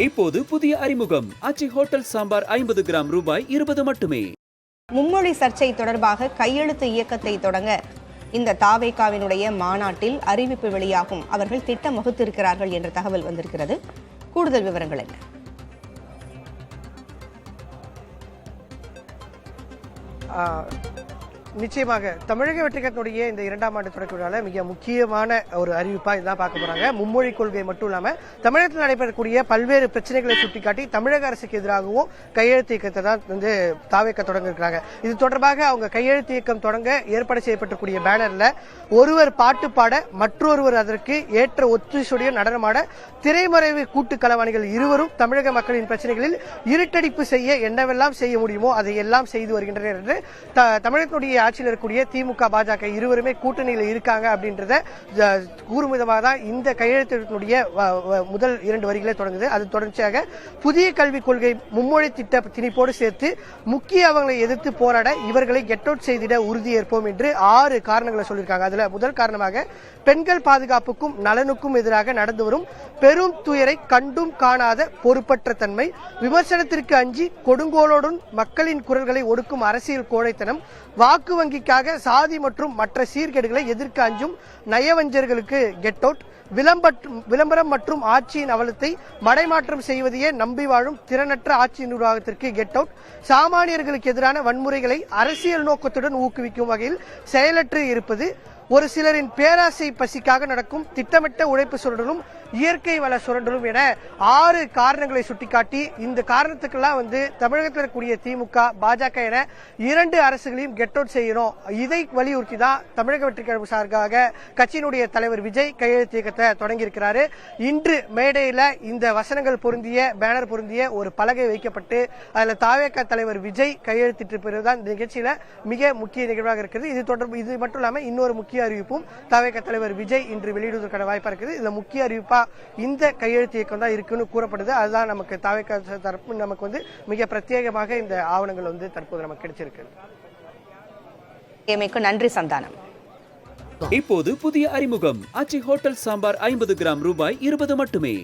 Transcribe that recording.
இப்போது புதிய அறிமுகம். அச்சி ஹோட்டல் சாம்பார் ஐம்பது கிராம் ரூபாய் இருபது மட்டுமே. மும்மொழி சர்ச்சை தொடர்பாக கையெழுத்து இயக்கத்தை தொடங்க இந்த தாவேகாவினுடைய மாநாட்டில் அறிவிப்பு வெளியாகும். அவர்கள் திட்டம் வகுத்திருக்கிறார்கள் என்ற தகவல் வந்திருக்கிறது. கூடுதல் விவரங்கள் என்ன? ஆ, நிச்சயமாக தமிழக வெற்றிகத்தினுடைய இந்த இரண்டாம் ஆண்டு தொடக்க மிக முக்கியமான ஒரு அறிவிப்பா இதுதான் பார்க்க போறாங்க. மும்மொழி கொள்கை மட்டும் இல்லாம தமிழகத்தில் நடைபெறக்கூடிய பல்வேறு பிரச்சனைகளை சுட்டிக்காட்டி தமிழக அரசுக்கு எதிராகவும் கையெழுத்து இயக்கத்தை தான் வந்து தாவேக்க தொடங்க இருக்கிறாங்க. இது தொடர்பாக அவங்க கையெழுத்து இயக்கம் தொடங்க ஏற்பாடு செய்யப்பட்டக்கூடிய பேனர்ல ஒருவர் பாட்டு பாட மற்றொருவர் அதற்கு ஏற்ற ஒத்துசுடைய நடனமாட திரைமறைவு கூட்டு கலவாணிகள் இருவரும் தமிழக மக்களின் பிரச்சனைகளில் இருட்டடிப்பு செய்ய என்னவெல்லாம் செய்ய முடியுமோ அதை எல்லாம் செய்து வருகின்றனர் என்று த- தமிழகத்தினுடைய ஆட்சியில் இருக்கக்கூடிய திமுக பாஜக இருவருமே கூட்டணியில் இருக்காங்க அப்படின்றத கூறும் விதமாக தான் இந்த கையெழுத்தினுடைய முதல் இரண்டு வரிகளே தொடங்குது. அது தொடர்ச்சியாக புதிய கல்விக் கொள்கை மும்மொழி திட்ட திணிப்போடு சேர்த்து முக்கிய அவங்களை எதிர்த்து போராட இவர்களை கெட் அவுட் செய்திட உறுதியேற்போம் என்று ஆறு காரணங்களை சொல்லியிருக்காங்க. அதுல முதல் காரணமாக பெண்கள் பாதுகாப்புக்கும் நலனுக்கும் எதிராக நடந்து வரும் பெரும் துயரை கண்டும் காணாத பொறுப்பற்ற தன்மை விமர்சனத்திற்கு அஞ்சி கொடுங்கோலோடும் மக்களின் குரல்களை ஒடுக்கும் அரசியல் கோழைத்தனம் வாக்கு வங்கிக்காக சாதி மற்றும் மற்ற சீர்கேடுகளை எதிர்க்க அஞ்சும் நயவஞ்சர்களுக்கு கெட் அவுட் விளம்பரம் மற்றும் ஆட்சியின் அவலத்தை மடைமாற்றம் செய்வதையே நம்பி வாழும் திறனற்ற ஆட்சி நிர்வாகத்திற்கு கெட் அவுட் சாமானியர்களுக்கு எதிரான வன்முறைகளை அரசியல் நோக்கத்துடன் ஊக்குவிக்கும் வகையில் செயலற்று இருப்பது ஒரு சிலரின் பேராசை பசிக்காக நடக்கும் திட்டமிட்ட உழைப்பு சுரண்டலும் இயற்கை வள சுரண்டலும் என ஆறு காரணங்களை சுட்டிக்காட்டி இந்த காரணத்துக்கெல்லாம் வந்து தமிழகத்தில் இருக்கக்கூடிய திமுக பாஜக என இரண்டு அரசுகளையும் கெட் அவுட் செய்யணும். இதை வலியுறுத்தி தான் தமிழக வெற்றி கழகம் சார்பாக கட்சியினுடைய தலைவர் விஜய் கையெழுத்து இயக்கத்தை தொடங்கியிருக்கிறாரு. இன்று மேடையில் இந்த வசனங்கள் பொருந்திய பேனர் பொருந்திய ஒரு பலகை வைக்கப்பட்டு அதில் தாவேக தலைவர் விஜய் கையெழுத்திட்டிருப்பது தான் இந்த நிகழ்ச்சியில் மிக முக்கிய நிகழ்வாக இருக்கிறது இது தொடர்பு இது மட்டும் இல்லாமல் இன்னொரு முக்கிய அறிவிப்பும் தாவேக தலைவர் விஜய் இன்று வெளியிடுவதற்கான வாய்ப்பாக இருக்குது. இதில் முக்கிய அறிவிப்பாக இந்த கையெழுத்து இயக்கம் தான் இருக்குன்னு கூறப்படுது. அதுதான் நமக்கு தாவேக தரப்பு நமக்கு வந்து மிக பிரத்யேகமாக இந்த ஆவணங்கள் வந்து தற்போது நமக்கு கிடைச்சிருக்கு. நன்றி சந்தானம். இப்போது புதிய அறிமுகம். அச்சி ஹோட்டல் சாம்பார் ஐம்பது கிராம் ரூபாய் இருபது மட்டுமே.